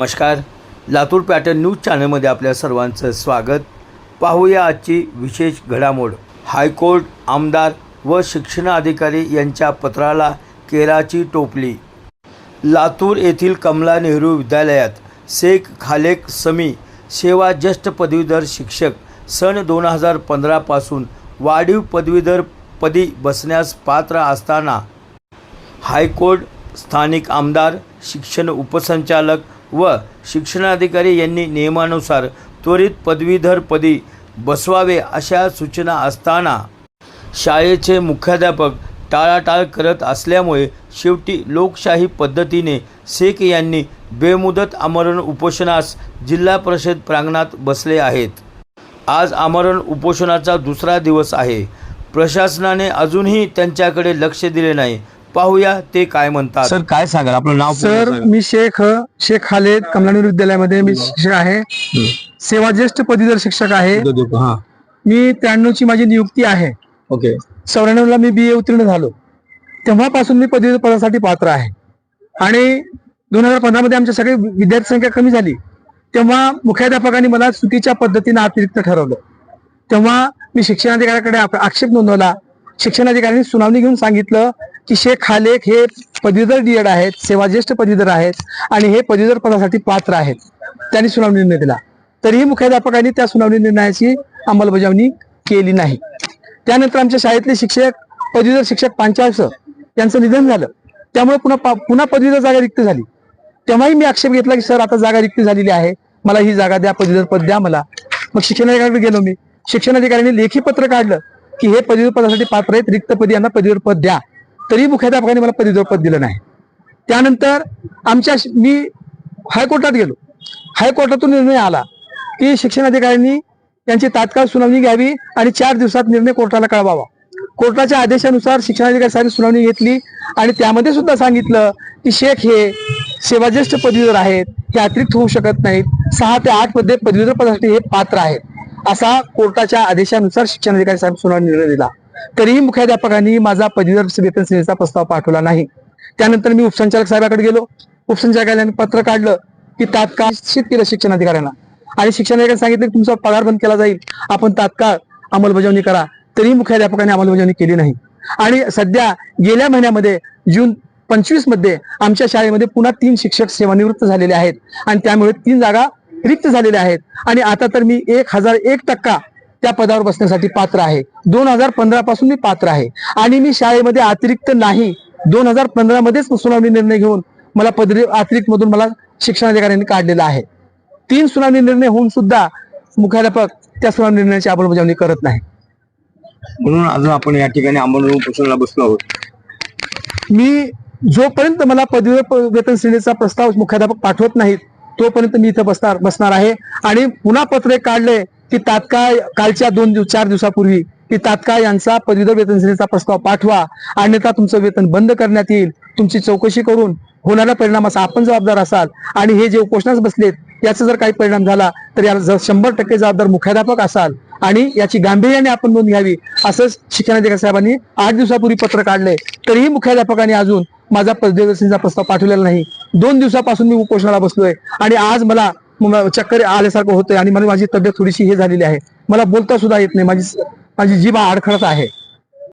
नमस्कार. Latur pattern news चॅनलमध्ये आपल्या सर्वांचं स्वागत. पाहूया आजची विशेष घडामोड. हायकोर्ट आमदार व शिक्षणाधिकारी यांच्या पत्राला केराची टोपली. लातूर येथील कमला नेहरू विद्यालयात शेख खालेक समी सेवा ज्येष्ठ पदवीधर शिक्षक सन दोन हजार पंधरापासून वाढीव पदवीधर पदी बसण्यास पात्र असताना हायकोर्ट स्थानिक आमदार शिक्षण उपसंचालक व शिक्षणाधिकारी यांनी नियमानुसार त्वरित पदवीधरपदी बसवावे अशा सूचना असताना शाळेचे मुख्याध्यापक टाळाटाळ करत असल्यामुळे शेवटी लोकशाही पद्धतीने शेख यांनी बेमुदत आमरण उपोषणास जिल्हा परिषद प्रांगणात बसले आहेत. आज आमरण उपोषणाचा दुसरा दिवस आहे. प्रशासनाने अजूनही त्यांच्याकडे लक्ष दिले नाही. पाहूया ते काय म्हणतात. सर काय सांगाल? आपलं नाव पूर्ण सर सांगा. मी शेख शेख खालेद कमलानेर विद्यालयामध्ये मी शिक्षक आहे. सेवा ज्येष्ठ पदवीधर शिक्षक आहे. देतो. हा. मी त्र्याण्णव ची माझी नियुक्ती आहे. ओके. चौऱ्याण्णव ला मी बी ए उत्तीर्ण झालो. तेव्हापासून मी पदवीधर पदासाठी पात्र आहे. आणि दोन हजार पंधरा मध्ये आमच्या सगळे विद्यार्थी संख्या कमी झाली. तेव्हा मुख्याध्यापकांनी मला चुकीच्या पद्धतीने अतिरिक्त ठरवलं. तेव्हा मी शिक्षणाधिकाऱ्याकडे आप- आक्षेप नोंदवला. शिक्षणाधिकाऱ्यांनी सुनावणी घेऊन सांगितलं की शेख खालेक हे पदवीधर डीएड आहेत सेवा ज्येष्ठ पदवीधर आहेत आणि हे पदवीधर पदासाठी पात्र आहेत. त्यांनी सुनावणी निर्णय दिला. तरीही मुख्याध्यापकांनी त्या सुनावणी निर्णयाची अंमलबजावणी केली नाही. त्यानंतर आमच्या शाळेतले शिक्षक पदवीधर शिक्षक पांचाळस यांचं निधन झालं. त्यामुळे पुन्हा पुन्हा पदवीधर जागा रिक्त झाली. तेव्हाही मी आक्षेप घेतला की सर आता जागा रिक्त झालेली आहे. मला ही जागा द्या पदवीधर पद द्या मला. मग शिक्षणाधिकाऱ्याकडे गेलो मी. शिक्षणाधिकाऱ्यांनी लेखी पत्र काढलं की हे पदवीधर पदासाठी पात्र आहेत रिक्त पदी यांना पदवीधर पद द्या. तरी मुख्याध्यापकाने मला पदवीधर पद दिलं नाही. त्यानंतर आमच्या मी हायकोर्टात गेलो. हायकोर्टातून निर्णय आला की शिक्षणाधिकाऱ्यांनी त्यांची तात्काळ सुनावणी घ्यावी आणि चार दिवसात निर्णय कोर्टाला कळवावा. कोर्टाच्या आदेशानुसार शिक्षणाधिकारी साहेब सुनावणी घेतली आणि त्यामध्ये सुद्धा सांगितलं की शेख हे सेवाज्येष्ठ पदवीधर आहेत हे अतिरिक्त होऊ शकत नाहीत. सहा ते आठमध्ये पदवीधर पदासाठी हे पात्र आहेत. असा कोर्टाच्या आदेशानुसार शिक्षणाधिकारी साहेब सुनावणी निर्णय दिला. तरीही मुख्याध्यापकांनी माझा पदवीधर वेतन श्रेणीचा प्रस्ताव पाठवला नाही. त्यानंतर मी उपसंचालक साहेबाकडे गेलो. उपसंचालकाने पत्र काढलं की तात्काळ निश्चित केलं शिक्षणाधिकाऱ्यांना आणि शिक्षणाधिकारी सांगितलं की तुमचा पगार बंद केला जाईल. आपण तात्काळ अंमलबजावणी करा. तरी मुख्याध्यापकांनी अंमलबजावणी केली नाही. आणि सध्या गेल्या महिन्यामध्ये जून पंचवीसमध्ये आमच्या शाळेमध्ये पुन्हा तीन शिक्षक सेवानिवृत्त झालेले आहेत. आणि त्यामुळे तीन जागा रिक्त झालेल्या आहेत. आणि आता तर मी एक हजार एक टक्का त्या पदावर बसण्यासाठी पात्र आहे. दोन हजार पंधरा पासून मी पात्र आहे. आणि मी शाळेमध्ये अतिरिक्त नाही दोन हजार पंधरा मध्येच सुनावणी निर्णय घेऊन मला पदवी अतिरिक्त मधून मला शिक्षणाधिकाऱ्यांनी काढलेला आहे. तीन सुनावणी निर्णय होऊन सुद्धा मुख्याध्यापक त्या सुनावणी निर्णयाची अंमलबजावणी करत नाही. म्हणून अजून आपण या ठिकाणी उपोषणाला बसलो आहोत. मी जोपर्यंत मला पदवी वेतन श्रेणीचा प्रस्ताव मुख्याध्यापक पाठवत नाहीत तोपर्यंत मी इथं बसणार बसणार आहे. आणि पुन्हा पत्र काढले की तात्काळ कालच्या दोन दिवस चार दिवसापूर्वी की तात्काळ यांचा पदवीधर वेतन श्रेणीचा प्रस्ताव पाठवा. अन्यथा तुमचं वेतन बंद करण्यात येईल. तुमची चौकशी करून होणाऱ्या परिणामाचा आपण जबाबदार असाल आणि हे जे उपोषणास बसलेत याचा जर काही परिणाम झाला तर याला जर शंभर टक्के जबाबदार मुख्याध्यापक असाल आणि याची गांभीर्याने आपण नोंद घ्यावी असं शिक्षणाधिकारी साहेबांनी आठ दिवसापूर्वी पत्र काढले तरीही मुख्याध्यापकांनी अजून माझा पदवीचा प्रस्ताव पाठवलेला नाही. दोन दिवसापासून मी उपोषणाला बसलोय आणि आज मला चक्कर आल्यासारखं होतंय आणि मला माझी तब्येत थोडीशी हे झालेली आहे. मला बोलता सुद्धा येत नाही. माझी माझी जीभ अडखळत आहे.